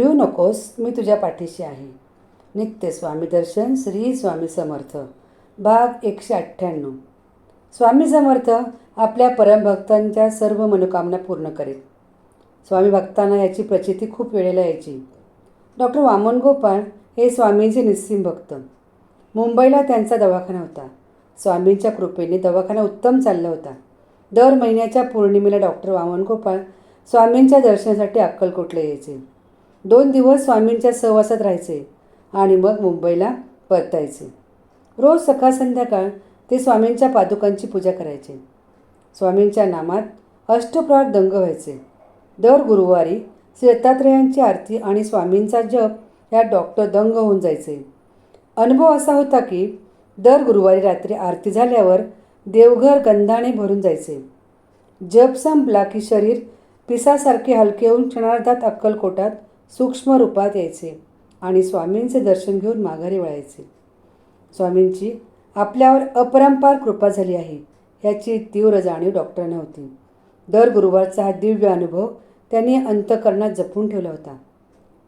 भिऊ नकोस मी तुझ्या पाठीशी आहे. नित्य स्वामी दर्शन श्री स्वामी समर्थ. भाग एकशे अठ्ठ्याण्णव. स्वामी समर्थ आपल्या परमभक्तांच्या सर्व मनोकामना पूर्ण करीत. स्वामी भक्तांना याची प्रचिती खूप वेळेला यायची. डॉक्टर वामन गोपाळ हे स्वामींचे निस्सीम भक्त. मुंबईला त्यांचा दवाखाना होता. स्वामींच्या कृपेने दवाखाना उत्तम चालला होता. दर महिन्याच्या पौर्णिमेला डॉक्टर वामन गोपाळ स्वामींच्या दर्शनासाठी अक्कलकोटला यायचे. दोन दिवस स्वामींच्या सहवासात राहायचे आणि मग मुंबईला परतायचे. रोज सकाळ संध्याकाळ ते स्वामींच्या पादुकांची पूजा करायचे. स्वामींच्या नामात अष्टप्रहार दंग व्हायचे. दर गुरुवारी श्री दत्तात्रेयांची आरती आणि स्वामींचा जप या डॉक्टर दंग होऊन जायचे. अनुभव असा होता की दर गुरुवारी रात्री आरती झाल्यावर देवघर गंधाने भरून जायचे. जप संपला की शरीर पिसासारखे हलके होऊन क्षणार्धात अक्कलकोटात सूक्ष्म रूपात यायचे आणि स्वामींचे दर्शन घेऊन माघारी वळायचे. स्वामींची आपल्यावर अपरंपार कृपा झाली आहे याची तीव्र जाणीव डॉक्टरांना होती. दर गुरुवारचा हा दिव्य अनुभव त्यांनी अंतकरणात जपून ठेवला होता.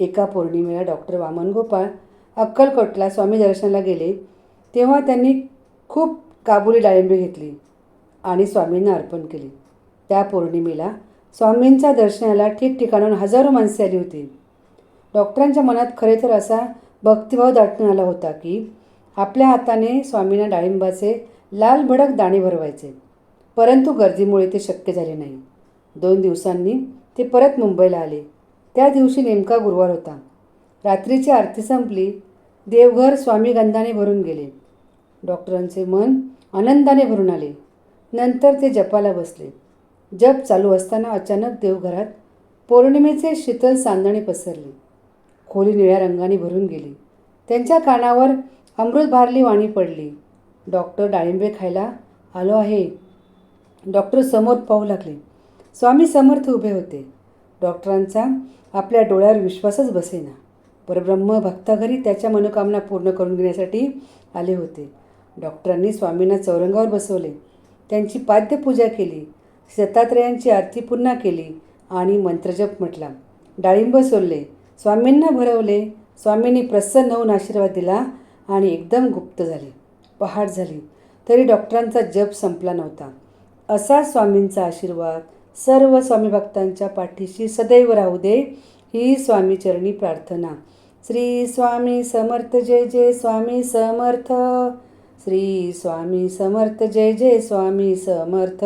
एका पौर्णिमेला डॉक्टर वामन गोपाळ अक्कलकोटला स्वामी दर्शनाला गेले तेव्हा त्यांनी खूप काबुली डाळिंबी घेतली आणि स्वामींना अर्पण केली. त्या पौर्णिमेला स्वामींच्या दर्शनाला ठिकठिकाणून हजारो माणसे आली होती. डॉक्टरांच्या मनात खरे तर असा भक्तिभाव दाटून आला होता की आपल्या हाताने स्वामींना डाळिंबाचे लाल भडक दाणे भरवायचे. परंतु गर्दीमुळे ते शक्य झाले नाही. दोन दिवसांनी ते परत मुंबईला आले. त्या दिवशी नेमका गुरुवार होता. रात्रीची आरती संपली. देवघर स्वामी गंधाने भरून गेले. डॉक्टरांचे मन आनंदाने भरून आले. नंतर ते जपाला बसले. जप चालू असताना अचानक देवघरात पौर्णिमेचे शीतल चांदणे पसरली. खोली निळ्या रंगाने भरून गेली. त्यांच्या कानावर अमृत भारली वाणी पडली. डॉक्टर डाळिंबे खायला आलो आहे. डॉक्टर समोर पाहू लागले. स्वामी समर्थ उभे होते. डॉक्टरांचा आपल्या डोळ्यावर विश्वासच बसेना. परब्रह्म भक्ताघरी त्याच्या मनोकामना पूर्ण करून घेण्यासाठी आले होते. डॉक्टरांनी स्वामींना चौरंगावर बसवले. त्यांची पाद्यपूजा केली. दत्तात्रयांची आरती पुन्हा केली आणि मंत्रजप म्हटला. डाळिंब सोडले स्वामींना भरवले स्वामींनी प्रसन्न होऊन आशीर्वाद दिला आणि एकदम गुप्त झाले पहाट झाली. तरी डॉक्टरांचा जप संपला नव्हता. असा स्वामींचा आशीर्वाद सर्व स्वामी भक्तांच्या पाठीशी सदैव राहू दे ही स्वामीचरणी प्रार्थना. श्री स्वामी समर्थ जय जय स्वामी समर्थ. श्री स्वामी समर्थ जय जय स्वामी समर्थ.